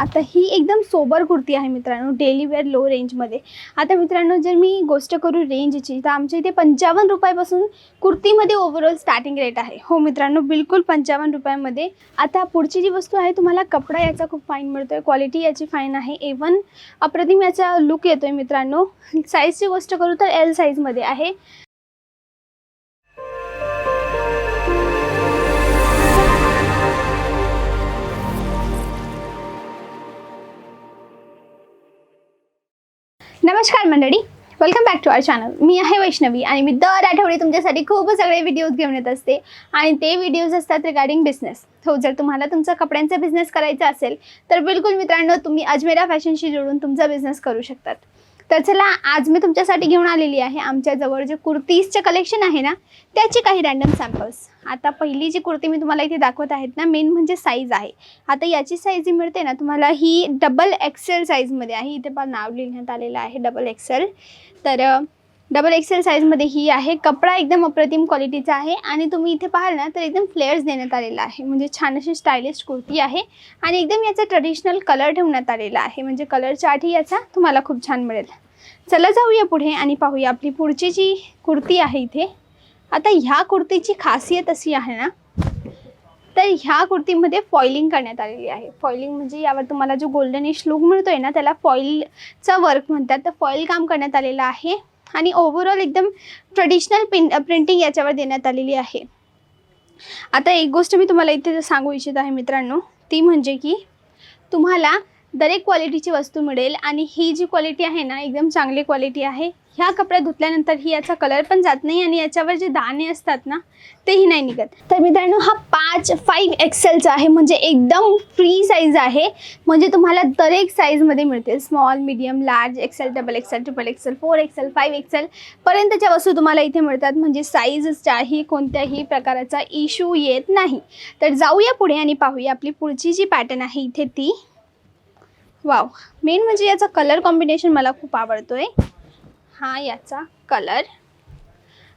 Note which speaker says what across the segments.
Speaker 1: आता ही एकदम सोबर कुर्ती आहे मित्रांनो डेली वेअर लो रेंजमध्ये आता मित्रांनो जर मी गोष्ट करू रेंजची तर आमच्या इथे पंचावन्न रुपयापासून कुर्तीमध्ये ओव्हरऑल स्टार्टिंग रेट आहे. हो मित्रांनो बिलकुल पंचावन्न रुपयामध्ये. आता पुढची जी वस्तू आहे तुम्हाला कपडा याचा खूप फाईन मिळतो आहे क्वालिटी याची फाईन आहे. एवन अप्रतिम याचा लुक येतो आहे मित्रांनो साईजची गोष्ट करू तर एल साईजमध्ये आहे. नमस्कार मंडळी. Welcome back to our channel मी आहे वैष्णवी आणि मी दर आठवडी तुमच्यासाठी खूप सगळे व्हिडिओज घेऊन येत असते. आणि ते व्हिडिओज असतात रिगार्डिंग बिझनेस हो जर तुम्हाला तुमचा कपड्यांचा बिझनेस करायचा असेल तर बिलकुल मित्रांनो तुम्ही अजमेरा फॅशनशी जोडून तुमचा बिझनेस करू शकतात. तर चला आज मी तुमच्यासाठी घेऊन आलेली आहे आमच्याजवळ जे कुर्तीजचे कलेक्शन आहे ना त्याची काही रॅन्डम सॅम्पल्स आता पहिली जी कुर्ती मी तुम्हाला इथे दाखवत आहेत ना मेन म्हणजे साईज आहे. आता याची साईज जी मिळते ना तुम्हाला ही डबल एक्सेल साईजमध्ये आहे. इथे पण नाव लिहिण्यात आलेलं आहे डबल एक्सेल तर डबल एक्सेल साईजमध्ये ही आहे. कपडा एकदम अप्रतिम क्वालिटीचा आहे. आणि तुम्ही इथे पाहाल ना तर एकदम फ्लेअर्स देण्यात आलेला आहे. म्हणजे छान अशी स्टायलिश कुर्ती आहे. आणि एकदम याचा ट्रेडिशनल कलर ठेवण्यात आलेला आहे. म्हणजे कलर चार्टही याचा तुम्हाला खूप छान मिळेल. चला जाऊया पुढे आणि पाहूया आपली पुढची जी कुर्ती आहे इथे. आता ह्या कुर्तीची खासियत अशी आहे ना तर ह्या कुर्तीमध्ये फॉइलिंग करण्यात आलेली आहे. फॉइलिंग म्हणजे यावर तुम्हाला जो गोल्डनिश लुक मिळतोय ना त्याला फॉइलचा वर्क म्हणतात. तर फॉईल काम करण्यात आलेलं आहे आणि ओव्हरऑल एकदम ट्रेडिशनल पिन प्रिंटिंग याच्यावर देण्यात आलेली आहे. आता एक गोष्ट मी तुम्हाला इथे सांगू इच्छित आहे मित्रांनो ती म्हणजे की तुम्हाला दरेक क्वालिटीची वस्तू मिळेल आणि ही जी क्वालिटी आहे ना एकदम चांगली क्वालिटी आहे ह्या कपड्या धुतल्यानंतर ही याचा कलर पण जात नाही आणि याच्यावर जे दाणे असतात ना तेही नाही निघत. तर मित्रांनो हा पाच फाईव्ह एक्सेलचा आहे म्हणजे एकदम फ्री साईज आहे. म्हणजे तुम्हाला दरेक साईजमध्ये मिळते small medium large XL double XL triple XL four XL five XL पर्यंतच्या वस्तू तुम्हाला इथे मिळतात. म्हणजे साईजच्याही कोणत्याही प्रकाराचा इश्यू येत नाही. तर जाऊया पुढे आणि पाहूया आपली पुढची जी पॅटर्न आहे इथे ती. वाव. मेन म्हणजे याचा कलर कॉम्बिनेशन मला खूप आवडतो आहे हा याचा कलर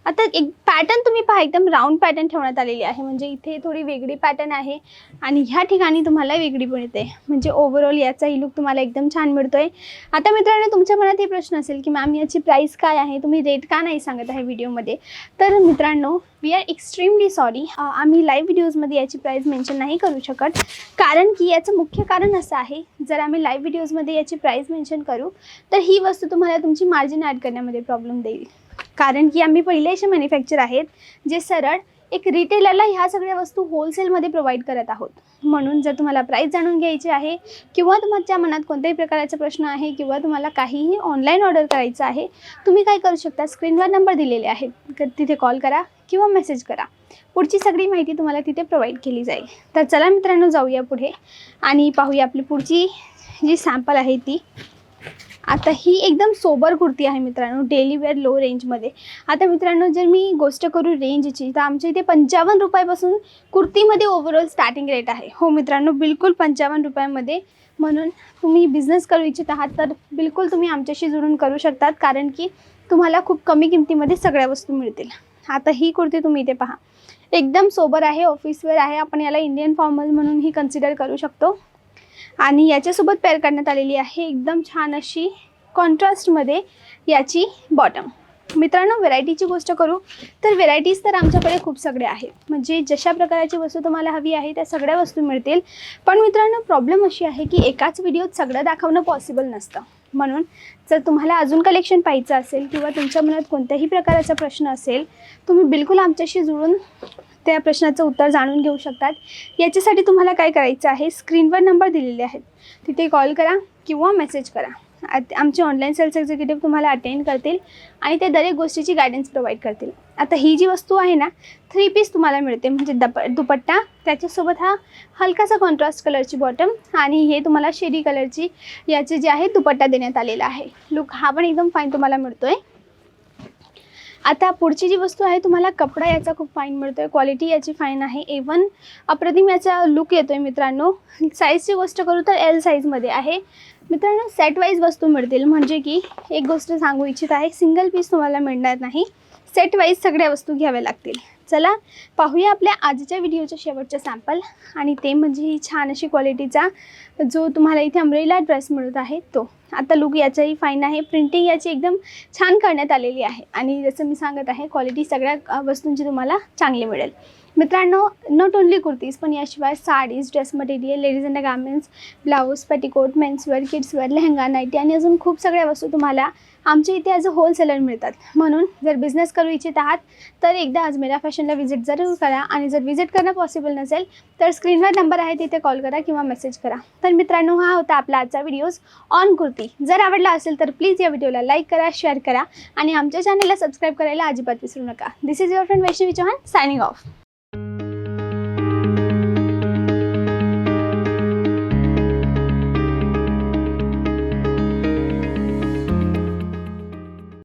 Speaker 1: आता एक पॅटर्न तुम्ही पहा एकदम राऊंड पॅटर्न ठेवण्यात आलेली आहे. म्हणजे इथे थोडी वेगळी पॅटर्न आहे आणि ह्या ठिकाणी तुम्हाला वेगळी मिळते म्हणजे ओव्हरऑल याचाही लुक तुम्हाला एकदम छान मिळतो आहे आता मित्रांनो तुमच्या मनात हे प्रश्न असेल की मॅम याची प्राईस काय आहे? तुम्ही रेट का नाही सांगत आहे व्हिडिओमध्ये तर मित्रांनो वी आर एक्स्ट्रीमली सॉरी आम्ही लाईव्ह व्हिडिओजमध्ये याची प्राईस मेन्शन नाही करू शकत. कारण की याचं मुख्य कारण असं आहे जर आम्ही लाईव्ह व्हिडिओजमध्ये याची प्राईस मेन्शन करू तर ही वस्तू तुम्हाला तुमची मार्जिन ॲड करण्यामध्ये प्रॉब्लेम देईल. कारण की आम्ही पहिले असे मॅन्युफॅक्चर आहेत जे सरळ एक रिटेलरला ह्या सगळ्या वस्तू होलसेलमध्ये प्रोव्हाइड करत आहोत. म्हणून जर तुम्हाला प्राईस जाणून घ्यायची आहे किंवा तुमच्या मनात कोणत्याही प्रकारचा प्रश्न आहे किंवा तुम्हाला काहीही ऑनलाईन ऑर्डर करायचं आहे तुम्ही काय करू शकता? स्क्रीनवर नंबर दिलेले आहेत. क- तिथे कॉल करा किंवा मेसेज करा. पुढची सगळी माहिती तुम्हाला तिथे प्रोव्हाइड केली जाईल. तर चला मित्रांनो जाऊया पुढे आणि पाहूया आपली पुढची जी सॅम्पल आहे ती. आता ही एकदम सोबर कुर्ती आहे मित्रांनो डेली वेअर लो रेंजमध्ये आता मित्रांनो जर मी गोष्ट करू रेंजची तर आमच्या इथे पंचावन्न रुपयापासून कुर्तीमध्ये ओव्हरऑल स्टार्टिंग रेट आहे. हो मित्रांनो बिलकुल पंचावन्न रुपयामध्ये. म्हणून तुम्ही बिझनेस करू इच्छित आहात तर बिलकुल तुम्ही आमच्याशी जुळून करू शकतात कारण की तुम्हाला खूप कमी किमतीमध्ये सगळ्या वस्तू मिळतील. आता ही कुर्ती तुम्ही इथे पहा. एकदम सोबर आहे ऑफिसवेअर आहे. आपण याला इंडियन फॉर्मल म्हणूनही कन्सिडर करू शकतो. आणि याच्यासोबत पेअर करण्यात आलेली आहे एकदम छान अशी कॉन्ट्रास्टमध्ये याची बॉटम मित्रांनो व्हेरायटीची गोष्ट करू तर व्हेरायटीज तर आमच्याकडे खूप सगळे आहेत. म्हणजे जशा प्रकारची वस्तू तुम्हाला हवी आहे त्या सगळ्या वस्तू मिळतील. पण मित्रांनो प्रॉब्लेम अशी आहे की एकाच व्हिडिओत सगळं दाखवणं पॉसिबल नसतं. म्हणून जर तुम्हाला अजून कलेक्शन पाहायचं असेल किंवा तुमच्या मनात कोणत्याही प्रकाराचा प्रश्न असेल तुम्ही बिलकुल आमच्याशी जुळून त्या प्रश्नाचं उत्तर जाणून घेऊ शकतात. याच्यासाठी तुम्हाला काय करायचं आहे? स्क्रीनवर नंबर दिलेले आहेत. तिथे कॉल करा किंवा मेसेज करा. आत- आमचे ऑनलाईन सेल्स एक्झिक्युटिव्ह तुम्हाला अटेंड करतील आणि ते दरेक गोष्टीची गायडन्स प्रोव्हाइड करतील. आता ही जी वस्तू आहे ना थ्री पीस तुम्हाला मिळते. म्हणजे दप दुपट्टा त्याच्यासोबत हा हलकासा कॉन्ट्रास्ट कलरची बॉटम आणि हे तुम्हाला शेडी कलरची याचे जे आहे दुपट्टा देण्यात आलेला आहे. लुक हा पण एकदम फाईन तुम्हाला मिळतो आहे आता पुढची जी वस्तू आहे तुम्हाला कपडा याचा खूप फाईन मिळतो आहे क्वालिटी याची फाईन आहे. एवन अप्रतिम याचा लुक येतो आहे मित्रांनो साईजची गोष्ट करू तर एल साईजमध्ये आहे. मित्रांनो सेटवाईज वस्तू मिळतील. म्हणजे की एक गोष्ट सांगू इच्छित आहे सिंगल पीस तुम्हाला मिळणार नाही. सेटवाईज सगळ्या वस्तू घ्याव्या लागतील. चला पाहूया आपल्या आजच्या व्हिडिओचं शेवटचं सॅम्पल आणि ते म्हणजे ही छान अशी क्वालिटीचा जो तुम्हाला इथे अमरेला ड्रेस मिळत आहे तो. आता लुक याचाही फाईन आहे. प्रिंटिंग याची एकदम छान करण्यात आलेली आहे. आणि जसं मी सांगत आहे क्वालिटी सगळ्या वस्तूंची तुम्हाला चांगली मिळेल. मित्रांनो नॉट ओनली कुर्तीज पण याशिवाय saris dress material ladies and garments blouse petticoat menswear kidswear lehenga nightie आणि अजून खूप सगळ्या वस्तू तुम्हाला आमच्या इथे ॲज अ होलसेलर मिळतात. म्हणून जर बिझनेस करू इच्छित आहात तर एकदा अजमेरा फॅशनला व्हिजिट जरूर करा. आणि जर व्हिजिट करणं पॉसिबल नसेल तर स्क्रीनवर नंबर आहे तिथे कॉल करा किंवा मेसेज करा. तर मित्रांनो हा होता आपला आजचा व्हिडिओज ऑन कुर्ती. जर आवडला असेल तर प्लीज या व्हिडिओला लाईक करा शेअर करा. आणि आमच्या चॅनलला सबस्क्राईब करायला अजिबात विसरू नका. This is your friend Vaishnavi Chauhan signing off